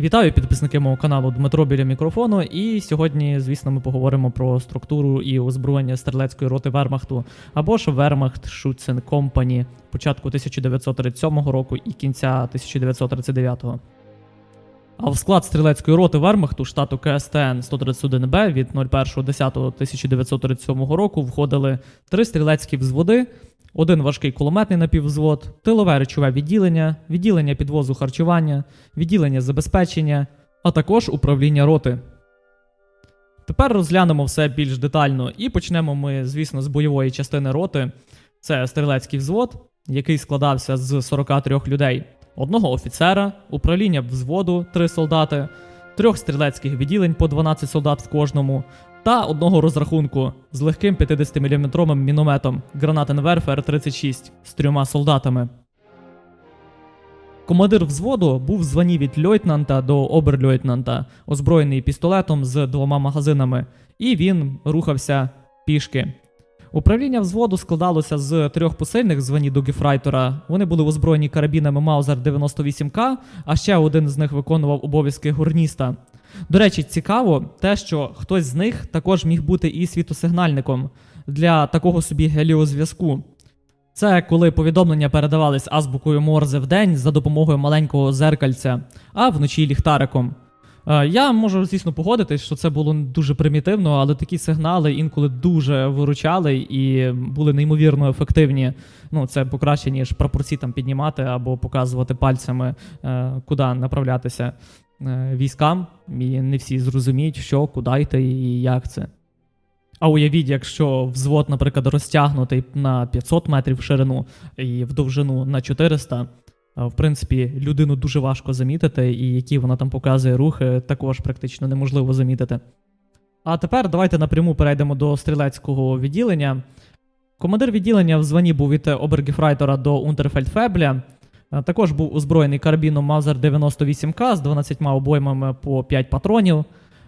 Вітаю підписники мого каналу Дмитро біля мікрофону. І сьогодні, звісно, ми поговоримо про структуру і озброєння стрілецької роти Вермахту або ж Вермахт Шуцен Компані початку 1937 року і кінця 1939. А в склад стрілецької роти Вермахту штату КСТН 131Б від 01.10.1937 року входили три стрілецькі взводи, один важкий кулеметний напіввзвод, тилове речове відділення, відділення підвозу харчування, відділення забезпечення, а також управління роти. Тепер розглянемо все більш детально і почнемо ми, звісно, з бойової частини роти. Це стрілецький взвод, який складався з 43 людей, одного офіцера, управління взводу 3 солдати, трьох стрілецьких відділень по 12 солдат в кожному, та одного розрахунку з легким 50-мм мінометом Гранатенверф Р-36 з трьома солдатами. Командир взводу був в званні від лейтенанта до оберлейтенанта, озброєний пістолетом з двома магазинами, і він рухався пішки. Управління взводу складалося з трьох посильних звані до гефрайтора. Вони були озброєні карабінами Маузер 98К, а ще один з них виконував обов'язки гурніста. До речі, цікаво те, що хтось з них також міг бути і світосигнальником для такого собі геліозв'язку. Це коли повідомлення передавались азбукою Морзе в день за допомогою маленького зеркальця, а вночі ліхтариком. Е, Я можу, звісно, погодитись, що це було дуже примітивно, але такі сигнали інколи дуже виручали і були неймовірно ефективні. Ну, це покраще, ніж прапорці там піднімати або показувати пальцями, е, куди направлятися е, військам. І не всі зрозуміють, що, куди йти і як це. А уявіть, якщо взвод, наприклад, розтягнутий на 500 метрів в ширину і в довжину на 400, а, в принципі, людину дуже важко замітити, і які вона там показує рухи, також практично неможливо замітити. А тепер давайте напряму перейдемо до стрілецького відділення. Командир відділення в званні був від обергефрайтера до Унтерфельдфебля. Також був озброєний карабіном Маузер 98К з 12 обоймами по 5 патронів.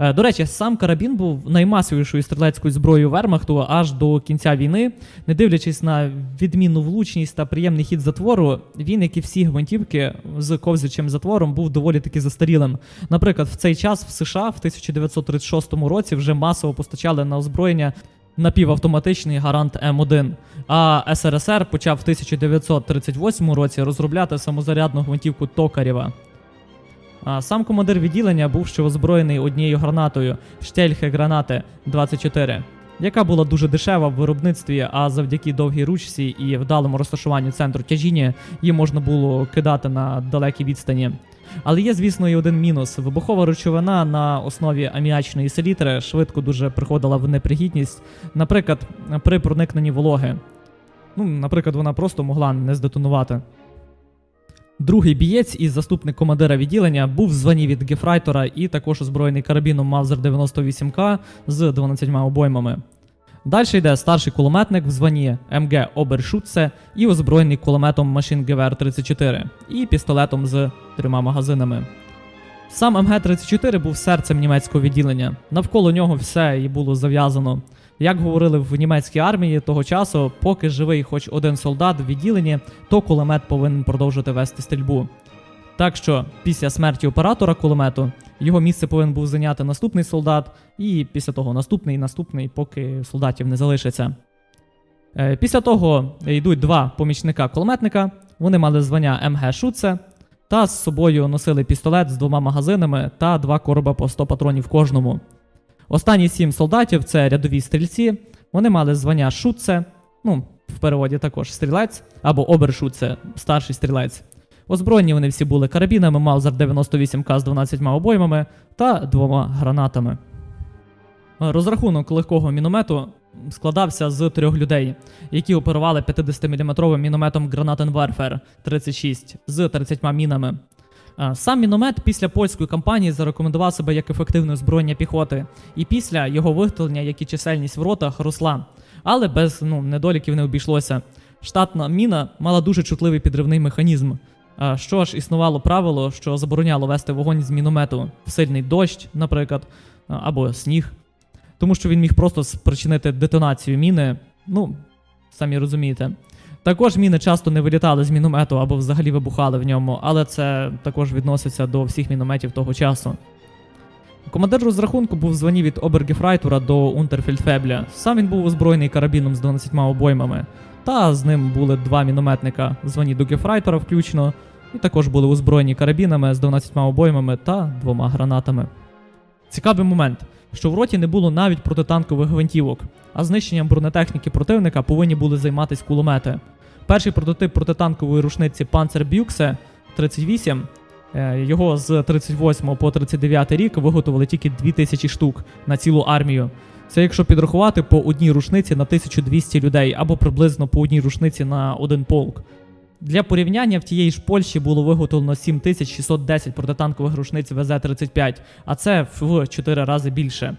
Е, До речі, сам карабін був наймасовішою стрілецькою зброєю Вермахту аж до кінця війни. Не дивлячись на відмінну влучність та приємний хід затвору, він, як і всі гвинтівки з ковзячим затвором, був доволі таки застарілим. Наприклад, в цей час в США в 1936 році вже масово постачали на озброєння напівавтоматичний гарант М1. А СРСР почав в 1938 році розробляти самозарядну гвинтівку Токарєва. Сам командир відділення був ще озброєний однією гранатою Штельхе гранати 24, яка була дуже дешева в виробництві, а завдяки довгій ручці і вдалому розташуванню центру тяжіння її можна було кидати на далекій відстані. Але є, звісно, і один мінус: вибухова речовина на основі аміачної селітри швидко дуже приходила в непригідність, наприклад, при проникненні вологи. Ну, наприклад, вона просто могла не здетонувати. Другий бієць і заступник командира відділення був в званні від гефрайтора і також озброєний карабіном Маузер 98К з 12 обоймами. Далі йде старший кулеметник в званні МГ Обершутце і озброєний кулеметом Машин ГВР 34 і пістолетом з трьома магазинами. Сам МГ-34 був серцем німецького відділення. Навколо нього все і було зав'язано. Як говорили в німецькій армії того часу, поки живий хоч один солдат в відділенні, то кулемет повинен продовжити вести стрільбу. Так що після смерті оператора кулемету його місце повинен був зайняти наступний солдат, і після того наступний наступний, поки солдатів не залишиться. Е, Після того йдуть два помічника кулеметника. Вони мали звання МГ Шуце та з собою носили пістолет з двома магазинами та два короба по 100 патронів кожному. Останні сім солдатів це рядові стрільці. Вони мали звання Шутце, ну, в переводі також стрілець, або обершутце, старший стрілець. Озброєні вони всі були карабінами Маузер 98К з 12 обоймами та двома гранатами. Розрахунок легкого міномету складався з трьох людей, які оперували 50-мм мінометом Гранатенверфер 36 з 30 мінами. А, Сам міномет після польської кампанії зарекомендував себе як ефективне озброєння піхоти, і після його виготовлення, як і чисельність в ротах, росла. Але без ну, недоліків не обійшлося. Штатна міна мала дуже чутливий підривний механізм. Що ж існувало правило, що забороняло вести вогонь з міномету в сильний дощ, наприклад, або сніг, тому що він міг просто спричинити детонацію міни. Ну, самі розумієте. Також міни часто не вилітали з міномету або взагалі вибухали в ньому, але це також відноситься до всіх мінометів того часу. Командир розрахунку був звані від Обергефрайтура до Унтерфельдфебля. Сам він був озброєний карабіном з 12 обоймами. Та з ним були два мінометника звані до Гефрайтора включно, і також були озброєні карабінами з 12 обоймами та двома гранатами. Цікавий момент, що в роті не було навіть протитанкових гвинтівок, а знищенням бронетехніки противника повинні були займатися кулемети. Перший прототип протитанкової рушниці Panzer Бюксе 38 Е, Його з 38 по 39 рік виготовили тільки 2000 штук на цілу армію. Це якщо підрахувати по одній рушниці на 1200 людей або приблизно по одній рушниці на один полк. Для порівняння в тієї ж Польщі було виготовлено 7610 протитанкових рушниць ВЗ-35, а це в 4 рази більше.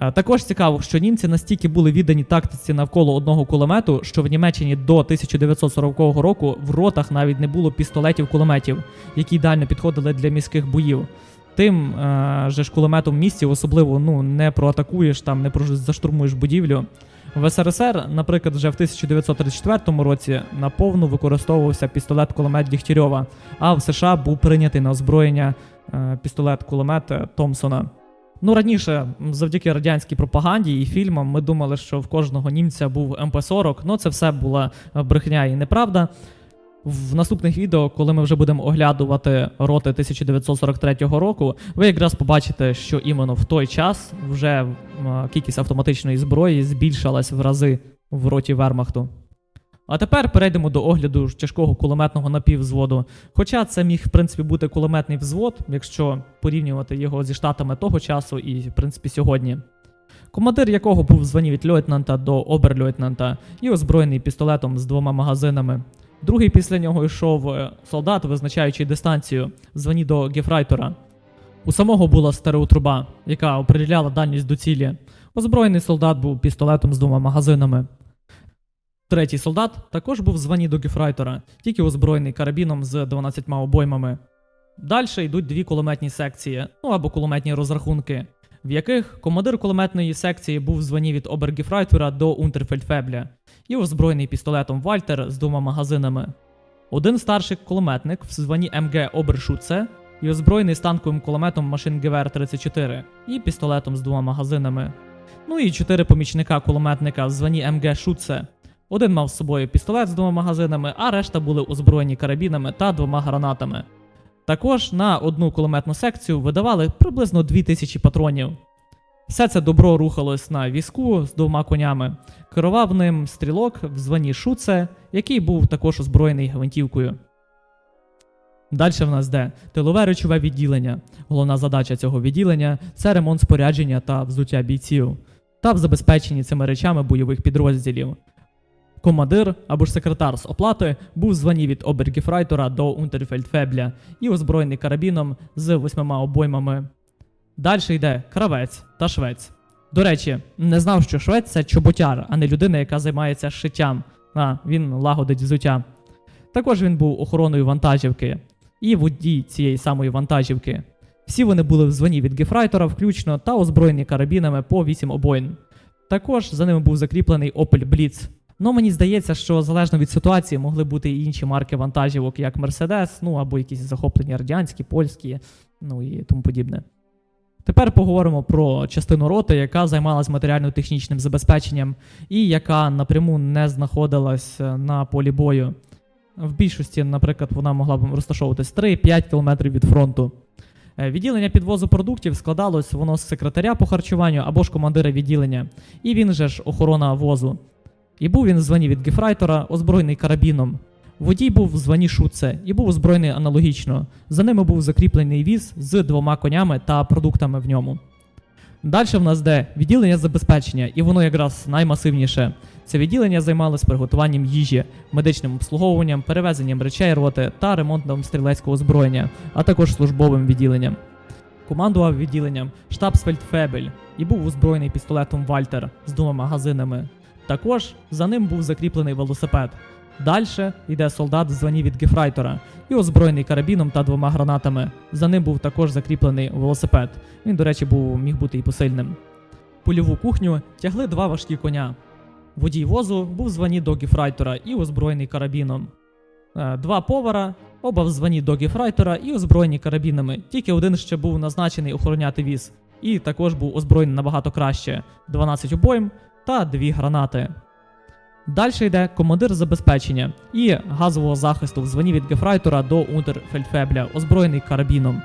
Е, Також цікаво, що німці настільки були віддані тактиці навколо одного кулемету, що в Німеччині до 1940 року в ротах навіть не було пістолетів-кулеметів, які ідеально підходили для міських боїв. Тим е, же ж кулеметом в місті особливо ну, не проатакуєш, там не про- заштурмуєш будівлю. В СРСР, наприклад, вже в 1934 році наповну використовувався пістолет-кулемет Дігтярьова, а в США був прийнятий на озброєння е, пістолет-кулемет Томпсона. Ну, раніше, завдяки радянській пропаганді і фільмам, ми думали, що в кожного німця був МП-40, ну це все була е, брехня і неправда. В наступних відео, коли ми вже будемо оглядувати роти 1943 року, ви якраз побачите, що іменно в той час вже кількість автоматичної зброї збільшилась в рази в роті Вермахту. А тепер перейдемо до огляду тяжкого кулеметного напіввзводу. Хоча це міг, в принципі, бути кулеметний взвод, якщо порівнювати його зі штатами того часу і, в принципі, сьогодні. Командир якого був звані від лейтенанта до оберлейтенанта і озброєний пістолетом з двома магазинами. Другий після нього йшов е, солдат, визначаючи дистанцію, звані до гефрайтора. У самого була стереотруба, яка определяла дальність до цілі. Озброєний солдат був пістолетом з двома магазинами. Третій солдат також був звані до гефрайтора, тільки озброєний карабіном з 12 обоймами. Далі йдуть дві кулеметні секції, ну або кулеметні розрахунки, в яких командир кулеметної секції був звані від Обергефрайтера до Унтерфельдфебля і озброєний пістолетом Вальтер з двома магазинами. Один старший кулеметник в званні МГ Обершуце і озброєний станковим кулеметом Машингевер 34 і пістолетом з двома магазинами. Ну і чотири помічника кулеметника в званні МГ Шуце. Один мав з собою пістолет з двома магазинами, а решта були озброєні карабінами та двома гранатами. Також на одну кулеметну секцію видавали приблизно 2000 патронів. Все це добро рухалось на візку з двома конями. Керував ним стрілок в званні Шуце, який був також озброєний гвинтівкою. Далі в нас де тилове речове відділення. Головна задача цього відділення це ремонт спорядження та взуття бійців, та в забезпеченні цими речами бойових підрозділів. Командир або ж секретар з оплати був звані від Обергефрайтора до Унтерфельдфебля і озброєний карабіном з восьмима обоймами. Далі йде кравець та швець. До речі, не знав, що швець це чоботяр, а не людина, яка займається шиттям. А, він лагодить взуття. Також він був охороною вантажівки і водій цієї самої вантажівки. Всі вони були в звані від Гефрайтора включно та озброєні карабінами по 8 обоїн. Також за ними був закріплений Opel Blitz. Ну, мені здається, що залежно від ситуації могли бути і інші марки вантажівок, як Mercedes, ну або якісь захоплені радянські, польські, ну і тому подібне. Тепер поговоримо про частину роти, яка займалась матеріально-технічним забезпеченням і яка напряму не знаходилась е, на полі бою. В більшості, наприклад, вона могла б розташовуватись 3-5 км від фронту. Е, Відділення підвозу продуктів складалось воно з секретаря по харчуванню або ж командира відділення, і він же ж охорона возу. І був він в звані від Гефрайтора, озброєний карабіном. Водій був звані Шуце і був озброєний аналогічно. За ними був закріплений віз з двома конями та продуктами в ньому. Далі в нас де відділення забезпечення, і воно якраз наймасивніше. Це відділення займалось приготуванням їжі, медичним обслуговуванням, перевезенням речей роти та ремонтом стрілецького озброєння, а також службовим відділенням. Командував відділенням штабсфельдфебель і був озброєний пістолетом Вальтер з двома магазинами. Також за ним був закріплений велосипед. Далі йде солдат в звані від Гефрайтора і озброєний карабіном та двома гранатами. За ним був також закріплений велосипед. Він, до речі, був міг бути і посильним. Польову кухню тягли два важкі коня. Водій возу був в званні догіфрайтера і озброєний карабіном. Е, Два повара, оба в званні догіфрайтера і озброєні карабінами. Тільки один ще був назначений охороняти віз, і також був озброєний набагато краще: 12 обоїм та 2 гранати. Далі йде командир забезпечення і газового захисту в званні від гефрайтера до унтерфельдфебля, озброєний карабіном.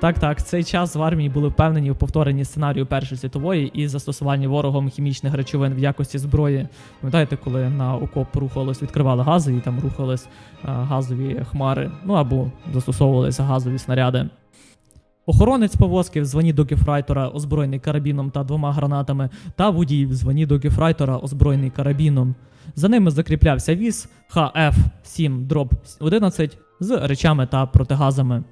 Так, так, цей час в армії були впевнені в повторенні сценарію Першої світової і застосуванні ворогом хімічних речовин в якості зброї. Пам'ятаєте, коли на окоп рухалось, відкривали гази і там рухались а, газові хмари, ну або застосовувалися газові снаряди. Охоронець повозки в званні догіфрайтера, озброєний карабіном та двома гранатами, та водій в званні догіфрайтера, озброєний карабіном. За ними закріплявся віз ХФ-7 дроб 11 з речами та протигазами.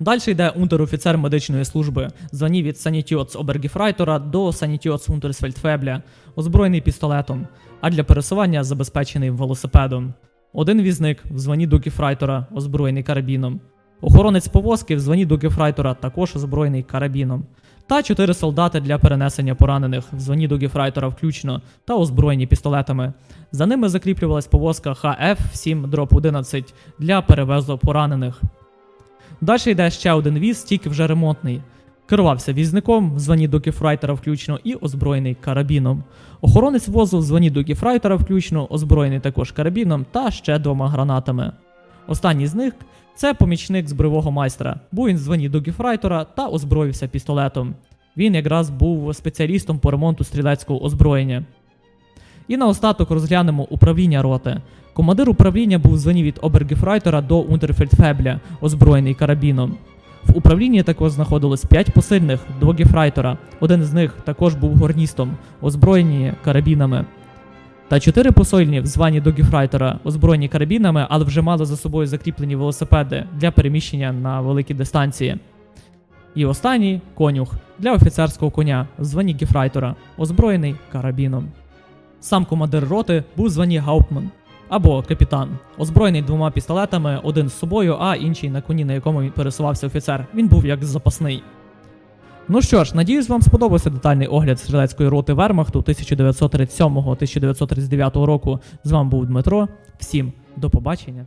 Далі йде унтер-офіцер медичної служби, звані від Санітіоц Обергіфрайтера до Санітіоц Унтерсфельдфебля, озброєний пістолетом, а для пересування забезпечений велосипедом. Один візник в звані Дукіфрайтера, озброєний карабіном. Охоронець повозки в звані Дукіфрайтера також озброєний карабіном. Та чотири солдати для перенесення поранених в звані Догіфрайтера включно та озброєні пістолетами. За ними закріплювалась повозка хф 7 11 для перевезу поранених. Далі йде ще один віз, тільки вже ремонтний. Керувався візником в звані Докіфрайтера включно і озброєний карабіном. Охоронець возу в звані Докіфрайтера включно, озброєний також карабіном та ще двома гранатами. Останній з них це помічник збройового майстра. Був він звані Догіфрайтера та озброївся пістолетом. Він якраз був спеціалістом по ремонту стрілецького озброєння. І наостаток розглянемо управління роти. Командир управління був звані від Обергефрайтера до Унтерфельдфебля, озброєний карабіном. В управлінні також знаходилось 5 посильних до Гефрайтера. Один з них також був горністом, озброєні карабінами. Та чотири посольні в званні до Гефрайтера, озброєні карабінами, але вже мали за собою закріплені велосипеди для переміщення на великі дистанції. І останній конюх для офіцерського коня в званні Гефрайтера, озброєний карабіном. Сам командир роти був в званні Гауптман або капітан, озброєний двома пістолетами, один з собою, а інший на коні, на якому пересувався офіцер. Він був як запасний. Ну що ж, надіюсь, вам сподобався детальний огляд стрілецької роти Вермахту 1937-1939 року. З вами був Дмитро. Всім до побачення.